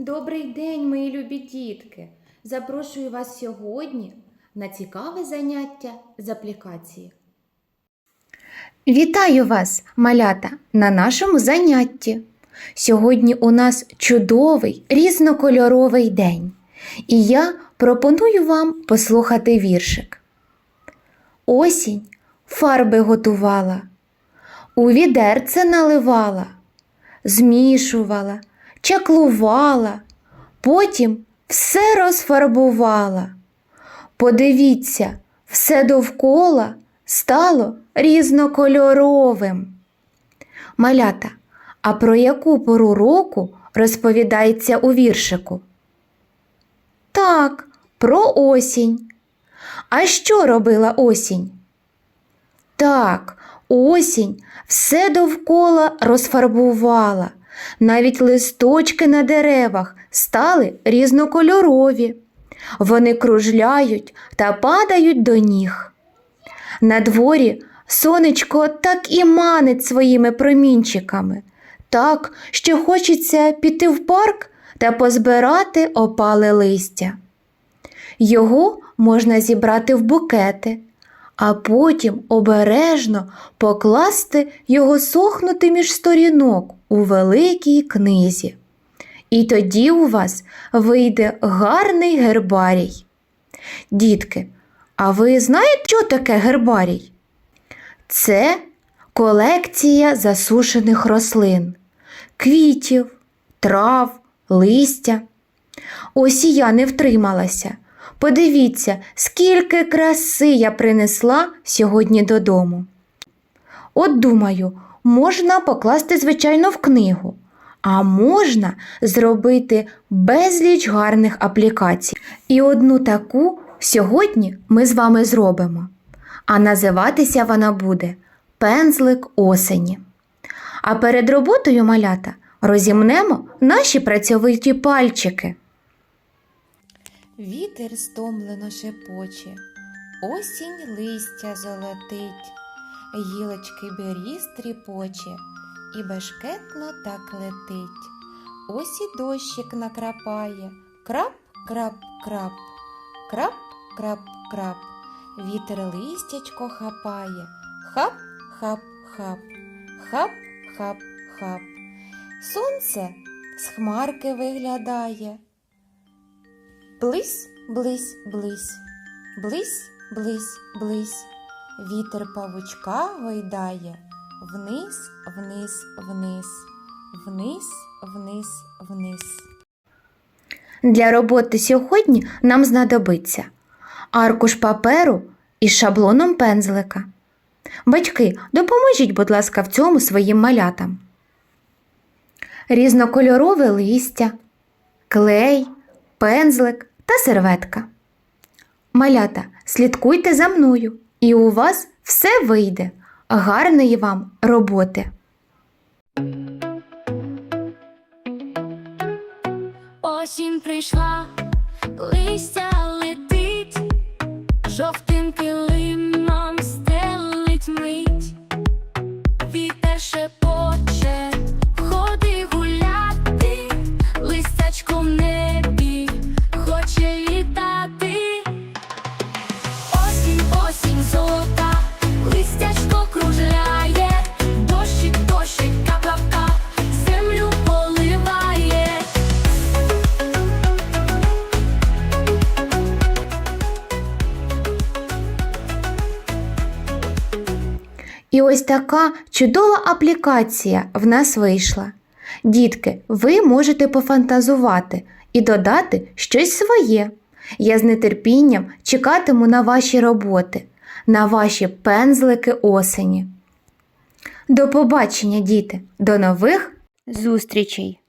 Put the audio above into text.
Добрий день, мої любі дітки! Запрошую вас сьогодні на цікаве заняття з аплікації. Вітаю вас, малята, на нашому занятті. Сьогодні у нас чудовий різнокольоровий день, і я пропоную вам послухати віршик. Осінь фарби готувала, у відерце наливала, змішувала, чаклувала, потім все розфарбувала. Подивіться, все довкола стало різнокольоровим. Малята, а про яку пору року розповідається у віршику? Так, про осінь. А що робила осінь? Так, осінь все довкола розфарбувала. Навіть листочки на деревах стали різнокольорові. Вони кружляють та падають до ніг. На дворі сонечко так і манить своїми промінчиками, так, що хочеться піти в парк та позбирати опале листя. Його можна зібрати в букети, а потім обережно покласти його сохнути між сторінок у великій книзі. І тоді у вас вийде гарний гербарій. Дітки, а ви знаєте, що таке гербарій? Це колекція засушених рослин, квітів, трав, листя. Ось і я не втрималася. Подивіться, скільки краси я принесла сьогодні додому. От думаю, можна покласти, звичайно, в книгу, а можна зробити безліч гарних аплікацій. І одну таку сьогодні ми з вами зробимо. А називатися вона буде Пензлик осені. А перед роботою малята розімнемо наші працьовиті пальчики. Вітер стомлено шепоче, осінь листя золотить, гілочки беріз тріпоче, і бешкетно так летить. Ось і дощик накрапає, крап, крап, крап, крап, крап, крап. Вітер листячко хапає, хап, хап, хап, хап, хап, хап. Сонце з хмарки виглядає. Блись, блись, блись, блись, блись, блись. Вітер павучка гойдає, вниз, вниз, вниз, вниз, вниз, вниз. Для роботи сьогодні нам знадобиться аркуш паперу із шаблоном пензлика. Батьки, допоможіть, будь ласка, в цьому своїм малятам. Різнокольорове листя, клей, пензлик та серветка. Малята, слідкуйте за мною, і у вас все вийде. Гарної вам роботи! Осінь прийшла, листя летить, жовтим килимом І ось така чудова аплікація в нас вийшла. Дітки, ви можете пофантазувати і додати щось своє. Я з нетерпінням чекатиму на ваші роботи, на ваші пензлики осені. До побачення, діти! До нових зустрічей!